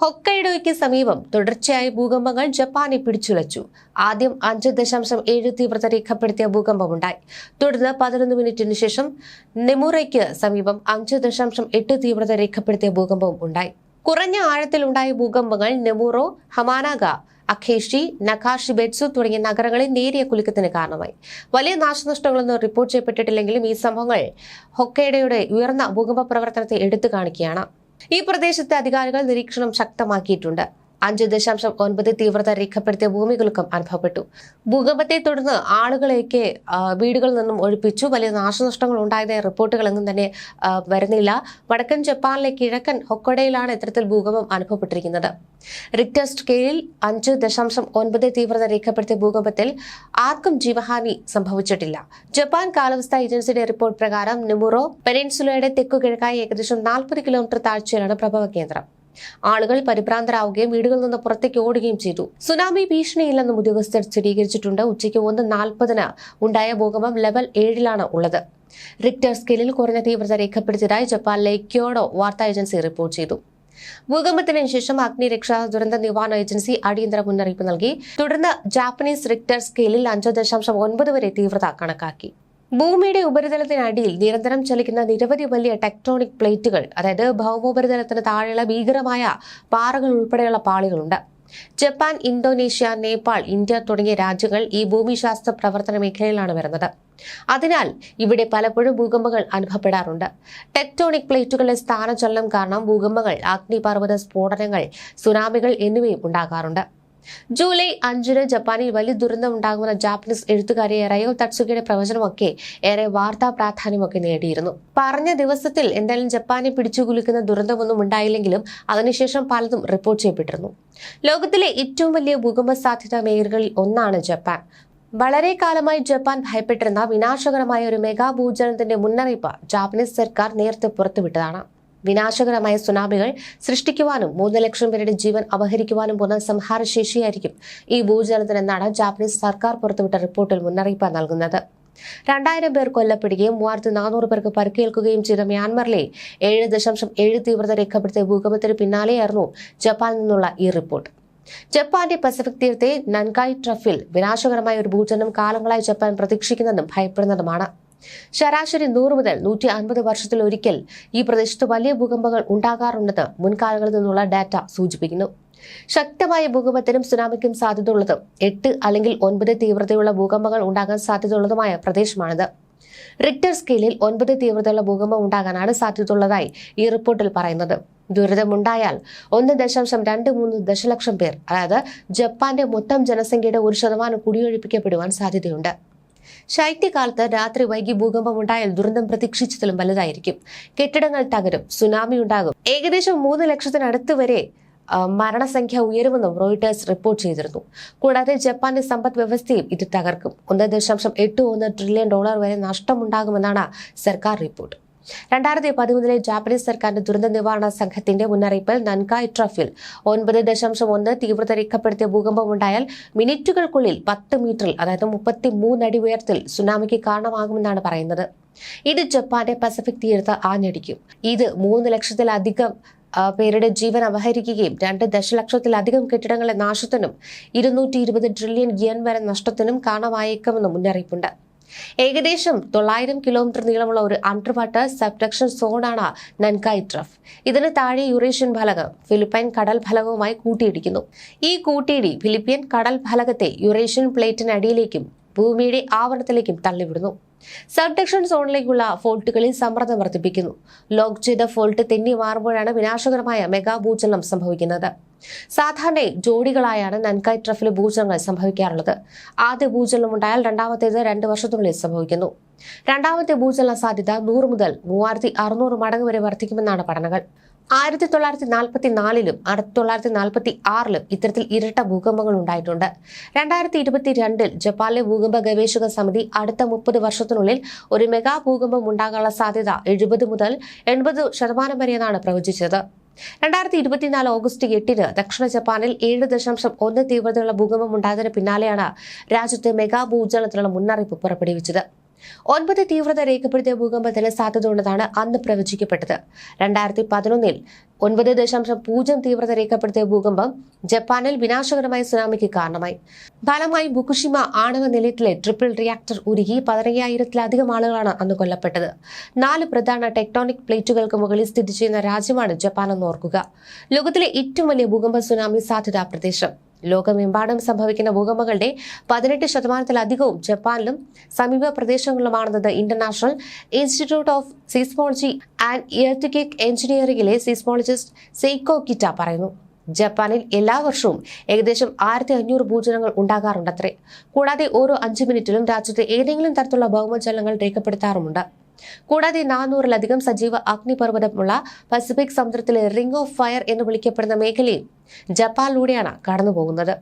ഹൊക്കൈഡോയ്ക്ക് സമീപം തുടർച്ചയായ ഭൂകമ്പങ്ങൾ ജപ്പാനെ പിടിച്ചുലച്ചു. ആദ്യം അഞ്ച് ദശാംശം ഏഴ് തീവ്രത രേഖപ്പെടുത്തിയ ഭൂകമ്പമുണ്ടായി. തുടർന്ന് പതിനൊന്ന് മിനിറ്റിന് ശേഷം നെമുറയ്ക്ക് സമീപം അഞ്ച് ദശാംശം എട്ട് തീവ്രത രേഖപ്പെടുത്തിയ ഭൂകമ്പവും ഉണ്ടായി. കുറഞ്ഞ ആഴത്തിലുണ്ടായ ഭൂകമ്പങ്ങൾ നെമുറോ ഹമാനാഗ അഖേഷി നഖാഷി ബെറ്റ്സു തുടങ്ങിയ നഗരങ്ങളിൽ നേരിയ കുലുക്കത്തിന് കാരണമായി. വലിയ നാശനഷ്ടങ്ങളൊന്നും റിപ്പോർട്ട് ചെയ്യപ്പെട്ടിട്ടില്ലെങ്കിലും ഈ സംഭവങ്ങൾ ഹൊക്കേഡയുടെ ഉയർന്ന ഭൂകമ്പ പ്രവർത്തനത്തെ എടുത്തു കാണിക്കുകയാണ്. ഈ പ്രദേശത്തെ അധികാരികൾ നിരീക്ഷണം ശക്തമാക്കിയിട്ടുണ്ട്. അഞ്ച് ദശാംശം ഒൻപത് തീവ്രത രേഖപ്പെടുത്തിയ ഭൂമികുലുക്കം അനുഭവപ്പെട്ടു. ഭൂകമ്പത്തെ തുടർന്ന് ആളുകളെയൊക്കെ വീടുകളിൽ നിന്നും ഒഴിപ്പിച്ചു. വലിയ നാശനഷ്ടങ്ങൾ ഉണ്ടായതായ റിപ്പോർട്ടുകളൊന്നും തന്നെ വരുന്നില്ല. വടക്കൻ ജപ്പാനിലെ കിഴക്കൻ ഹൊക്കോഡയിലാണ് ഇത്തരത്തിൽ ഭൂകമ്പം അനുഭവപ്പെട്ടിരിക്കുന്നത്. റിക്ടർ സ്കെയിലിൽ അഞ്ച് ദശാംശം ഒൻപത് തീവ്രത രേഖപ്പെടുത്തിയ ഭൂകമ്പത്തിൽ ആർക്കും ജീവഹാനി സംഭവിച്ചിട്ടില്ല. ജപ്പാൻ കാലാവസ്ഥാ ഏജൻസിയുടെ റിപ്പോർട്ട് പ്രകാരം നുമുറോ പെനിൻസുലയുടെ തെക്കുകിഴക്കായി ഏകദേശം നാൽപ്പത് കിലോമീറ്റർ താഴ്ചയിലാണ് പ്രഭവ കേന്ദ്രം ആളുകൾ പരിഭ്രാന്തരാവുകയും വീടുകളിൽ നിന്ന് പുറത്തേക്ക് ഓടുകയും ചെയ്തു. സുനാമി ഭീഷണിയില്ലെന്നും ഉദ്യോഗസ്ഥർ സ്ഥിരീകരിച്ചിട്ടുണ്ട്. ഉച്ചയ്ക്ക് ഒന്ന് നാൽപ്പതിന് ഉണ്ടായ ഭൂകമ്പം ലെവൽ ഏഴിലാണ് ഉള്ളത്. റിക്ടർ സ്കെയിലിൽ കുറഞ്ഞ തീവ്രത രേഖപ്പെടുത്തിയതായി ജപ്പാനിലെ ക്യോഡോ വാർത്താ ഏജൻസി റിപ്പോർട്ട് ചെയ്തു. ഭൂകമ്പത്തിന് ശേഷം അഗ്നിരക്ഷാ ദുരന്ത നിവാരണ ഏജൻസി അടിയന്തര മുന്നറിയിപ്പ് നൽകി. തുടർന്ന് ജാപ്പനീസ് റിക്ടർ സ്കെയിലിൽ അഞ്ച് ദശാംശം ഒൻപത് വരെ തീവ്രത കണക്കാക്കി. ഭൂമിയുടെ ഉപരിതലത്തിനടിയിൽ നിരന്തരം ചലിക്കുന്ന നിരവധി വലിയ ടെക്ടോണിക് പ്ലേറ്റുകൾ അതായത് ഭൗമോപരിതലത്തിന് താഴെയുള്ള ഭീകരമായ പാറകൾ ഉൾപ്പെടെയുള്ള പാളികളുണ്ട്. ജപ്പാൻ ഇന്തോനേഷ്യ നേപ്പാൾ ഇന്ത്യ തുടങ്ങിയ രാജ്യങ്ങൾ ഈ ഭൂമിശാസ്ത്ര പ്രവർത്തന മേഖലയിലാണ് വരുന്നത്. അതിനാൽ ഇവിടെ പലപ്പോഴും ഭൂകമ്പങ്ങൾ അനുഭവപ്പെടാറുണ്ട്. ടെക്ടോണിക് പ്ലേറ്റുകളുടെ സ്ഥാനചലനം കാരണം ഭൂകമ്പങ്ങൾ അഗ്നിപർവത സ്ഫോടനങ്ങൾ സുനാമികൾ എന്നിവയും ഉണ്ടാകാറുണ്ട്. ജൂലൈ അഞ്ചിന് ജപ്പാനിൽ വലിയ ദുരന്തം ഉണ്ടാകുമെന്ന ജാപ്പനീസ് എഴുത്തുകാരി റയോ തട്സുകയുടെ പ്രവചനമൊക്കെ ഏറെ വാർത്താ പ്രാധാന്യമൊക്കെ നേടിയിരുന്നു. പറഞ്ഞ ദിവസത്തിൽ എന്തായാലും ജപ്പാനെ പിടിച്ചുകുലുക്കുന്ന ദുരന്തമൊന്നും ഉണ്ടായില്ലെങ്കിലും അതിനുശേഷം പലതും റിപ്പോർട്ട് ചെയ്യപ്പെട്ടിരുന്നു. ലോകത്തിലെ ഏറ്റവും വലിയ ഭൂകമ്പ സാധ്യതാ മേഖലകളിൽ ഒന്നാണ് ജപ്പാൻ. വളരെ കാലമായി ജപ്പാൻ ഭയപ്പെട്ടിരുന്ന വിനാശകരമായ ഒരു മെഗാ ഭൂചലനത്തിന്റെ മുന്നറിയിപ്പ് ജാപ്പനീസ് സർക്കാർ നേരത്തെ പുറത്തുവിട്ടതാണ്. വിനാശകരമായ സുനാമികൾ സൃഷ്ടിക്കുവാനും മൂന്ന് ലക്ഷം പേരുടെ ജീവൻ അപഹരിക്കുവാനും പോകുന്ന സംഹാരശേഷിയായിരിക്കും ഈ ഭൂചലനത്തിനെന്നാണ് ജാപ്പനീസ് സർക്കാർ പുറത്തുവിട്ട റിപ്പോർട്ടിൽ മുന്നറിയിപ്പ് നൽകുന്നത്. രണ്ടായിരം പേർ കൊല്ലപ്പെടുകയും മൂവായിരത്തി നാനൂറ് പേർക്ക് പരിക്കേൽക്കുകയും ചെയ്ത മ്യാൻമറിലെ ഏഴ് ദശാംശം ഏഴ് തീവ്രത രേഖപ്പെടുത്തിയ ഭൂകമ്പത്തിന് പിന്നാലെയായിരുന്നു ജപ്പാനിൽ നിന്നുള്ള ഈ റിപ്പോർട്ട്. ജപ്പാന്റെ പസഫിക് തീരത്തെ നൻകായ് ട്രഫിൽ വിനാശകരമായ ഒരു ഭൂചലനം കാലങ്ങളായി ജപ്പാൻ പ്രതീക്ഷിക്കുന്നതും ഭയപ്പെടുന്നതുമാണ്. ശരാശരി നൂറ് മുതൽ നൂറ്റി അൻപത് വർഷത്തിൽ ഒരിക്കൽ ഈ പ്രദേശത്ത് വലിയ ഭൂകമ്പങ്ങൾ ഉണ്ടാകാറുണ്ടെന്ന് മുൻകാലങ്ങളിൽ നിന്നുള്ള ഡാറ്റ സൂചിപ്പിക്കുന്നു. ശക്തമായ ഭൂകമ്പത്തിനും സുനാമിക്കും സാധ്യത സാധ്യതയുള്ളതും എട്ട് അല്ലെങ്കിൽ ഒൻപത് തീവ്രതയുള്ള ഭൂകമ്പങ്ങൾ ഉണ്ടാകാൻ സാധ്യതയുള്ളതുമായ പ്രദേശമാണിത്. റിക്ടർ സ്കെയിലിൽ ഒൻപത് തീവ്രതയുള്ള ഭൂകമ്പം ഉണ്ടാകാനാണ് സാധ്യതയുള്ളതായി ഈ റിപ്പോർട്ടിൽ പറയുന്നത്. ദുരിതമുണ്ടായാൽ ഒന്ന് ദശാംശം രണ്ട് മൂന്ന് ദശലക്ഷം പേർ അതായത് ജപ്പാന്റെ മൊത്തം ജനസംഖ്യയുടെ ഒരു ശതമാനം കുടിയൊഴിപ്പിക്കപ്പെടുവാൻ സാധ്യതയുണ്ട്. ശൈത്യകാലത്ത് രാത്രി വൈകി ഭൂകമ്പം ഉണ്ടായാൽ ദുരന്തം പ്രതീക്ഷിച്ചതിലും വലുതായിരിക്കും. കെട്ടിടങ്ങൾ തകരും സുനാമി ഉണ്ടാകും. ഏകദേശം മൂന്ന് ലക്ഷത്തിനടുത്ത് വരെ മരണസംഖ്യ ഉയരുമെന്നും റോയിട്ടേഴ്സ് റിപ്പോർട്ട് ചെയ്തിരുന്നു. കൂടാതെ ജപ്പാന്റെ സമ്പദ് വ്യവസ്ഥയും ഇത് തകർക്കും. ഒന്ന് ദശാംശം എട്ട് ഒന്ന് ട്രില്യൺ ഡോളർ വരെ നഷ്ടമുണ്ടാകുമെന്നാണ് സർക്കാർ റിപ്പോർട്ട്. രണ്ടായിരത്തി പതിമൂന്നിലെ ജാപ്പനീസ് സർക്കാരിന്റെ ദുരന്ത നിവാരണ സംഘത്തിന്റെ മുന്നറിയിപ്പിൽ നൻകായ് ട്രഫിൽ ഒൻപത് ദശാംശം ഒന്ന് തീവ്രത രേഖപ്പെടുത്തിയ ഭൂകമ്പം ഉണ്ടായാൽ മിനിറ്റുകൾക്കുള്ളിൽ പത്ത് മീറ്ററിൽ അതായത് മുപ്പത്തി മൂന്നടി ഉയരത്തിൽ സുനാമിക്ക് കാരണമാകുമെന്നാണ് പറയുന്നത്. ഇത് ജപ്പാന്റെ പസഫിക് തീരത്ത് ആഞ്ഞടിക്കും. ഇത് മൂന്ന് ലക്ഷത്തിലധികം പേരുടെ ജീവൻ അപഹരിക്കുകയും രണ്ട് ദശലക്ഷത്തിലധികം കെട്ടിടങ്ങളെ നാശത്തിനും ഇരുന്നൂറ്റി ഇരുപത് ട്രില്യൺ യൻ വരെ നഷ്ടത്തിനും കാരണമായേക്കുമെന്ന് മുന്നറിയിപ്പുണ്ട്. ഏകദേശം തൊള്ളായിരം കിലോമീറ്റർ നീളമുള്ള ഒരു അണ്ടർവാട്ടർ സബ്ഡക്ഷൻ സോണാണ് നൻകായ് ട്രഫ് ഇതിന് താഴെ യുറേഷ്യൻ ഫലകം ഫിലിപ്പൈൻ കടൽ ഫലകവുമായി കൂട്ടിയിടിക്കുന്നു. ഈ കൂട്ടിയിടി ഫിലിപ്പിയൻ കടൽ ഫലകത്തെ യുറേഷ്യൻ പ്ലേറ്റിനടിയിലേക്കും ഭൂമിയുടെ ആവരണത്തിലേക്കും തള്ളിവിടുന്നു. സബ്ഡക്ഷൻ സോണിലേക്കുള്ള ഫോൾട്ടുകളിൽ സമ്മർദ്ദം വർദ്ധിപ്പിക്കുന്നു. ലോക്ക് ചെയ്ത ഫോൾട്ട് തെന്നി മാറുമ്പോഴാണ് വിനാശകരമായ മെഗാ ഭൂചലനം സംഭവിക്കുന്നത്. സാധാരണ ജോഡികളായാണ് നൻകായ് ട്രഫിൽ ഭൂചലങ്ങൾ സംഭവിക്കാറുള്ളത്. ആദ്യ ഭൂചലനം ഉണ്ടായാൽ രണ്ടാമത്തേത് രണ്ട് വർഷത്തിനുള്ളിൽ സംഭവിക്കുന്നു. രണ്ടാമത്തെ ഭൂചലന സാധ്യത നൂറ് മുതൽ മൂവായിരത്തി അറുന്നൂറ് മടങ്ങ് വരെ വർദ്ധിക്കുമെന്നാണ് പഠനങ്ങൾ. ആയിരത്തി തൊള്ളായിരത്തി നാൽപ്പത്തി നാലിലും ആയിരത്തി തൊള്ളായിരത്തി നാൽപ്പത്തി ആറിലും ഇത്തരത്തിൽ ഇരട്ട ഭൂകമ്പങ്ങൾ ഉണ്ടായിട്ടുണ്ട്. രണ്ടായിരത്തി ഇരുപത്തി രണ്ടിൽ ജപ്പാനിലെ ഭൂകമ്പ ഗവേഷക സമിതി അടുത്ത മുപ്പത് വർഷത്തിനുള്ളിൽ ഒരു മെഗാ ഭൂകമ്പം ഉണ്ടാകാനുള്ള സാധ്യത എഴുപത് മുതൽ എൺപത് ശതമാനം വരെയെന്നാണ് പ്രവചിച്ചത്. രണ്ടായിരത്തി ഇരുപത്തിനാല് ഓഗസ്റ്റ് എട്ടിന് ദക്ഷിണ ജപ്പാനിൽ ഏഴ് ദശാംശം ഒന്ന് തീവ്രതയുള്ള ഭൂകമ്പം ഉണ്ടായതിന് പിന്നാലെയാണ് രാജ്യത്തെ മെഗാ ഭൂചലനത്തിനുള്ള മുന്നറിയിപ്പ് പുറപ്പെടുവിച്ചത്. ഒൻപത് തീവ്രത രേഖപ്പെടുത്തിയ ഭൂകമ്പത്തിന് സാധ്യതയുണ്ടെന്നാണ് അന്ന് പ്രവചിക്കപ്പെട്ടത്. രണ്ടായിരത്തി പതിനൊന്നിൽ ഒൻപത് ദശാംശം പൂജ്യം തീവ്രത രേഖപ്പെടുത്തിയ ഭൂകമ്പം ജപ്പാനിൽ വിനാശകരമായ സുനാമിക്ക് കാരണമായി. ഫലമായി ബുക്കുഷിമ ആണവ നിലയത്തിലെ ട്രിപ്പിൾ റിയാക്ടർ ഉരുകി പതിനയ്യായിരത്തിലധികം ആളുകളാണ് അന്ന് കൊല്ലപ്പെട്ടത്. നാല് പ്രധാന ടെക്ടോണിക് പ്ലേറ്റുകൾക്ക് മുകളിൽ സ്ഥിതി ചെയ്യുന്ന രാജ്യമാണ് ജപ്പാൻ എന്ന് ഓർക്കുക. ലോകത്തിലെ ഏറ്റവും വലിയ ഭൂകമ്പ സുനാമി സാധ്യതാ പ്രദേശം. ലോകമെമ്പാടും സംഭവിക്കുന്ന ഭൂകമ്പങ്ങളുടെ പതിനെട്ട് ശതമാനത്തിലധികവും ജപ്പാനിലും സമീപ പ്രദേശങ്ങളിലുമാണെന്നത് international institute of seismology and earthquake എഞ്ചിനീയറിംഗിലെ seismologist Seiko Kita പറയുന്നു. ജപ്പാനിൽ എല്ലാ വർഷവും ഏകദേശം ആയിരത്തി അഞ്ഞൂറ് ഭൂചലനങ്ങൾ ഉണ്ടാകാറുണ്ടത്രേ. കൂടാതെ ഓരോ അഞ്ച് മിനിറ്റിലും രാജ്യത്തെ ഏതെങ്കിലും തരത്തിലുള്ള ഭൗമജലങ്ങൾ രേഖപ്പെടുത്താറുമുണ്ട്. കൂടാതെ നാനൂറിലധികം സജീവ അഗ്നിപർവതമുള്ള പസഫിക് സമുദ്രത്തിലെ റിംഗ് ഓഫ് ഫയർ എന്ന് വിളിക്കപ്പെടുന്ന മേഖലയും ജപ്പാനിലൂടെയാണ് കടന്നുപോകുന്നത്.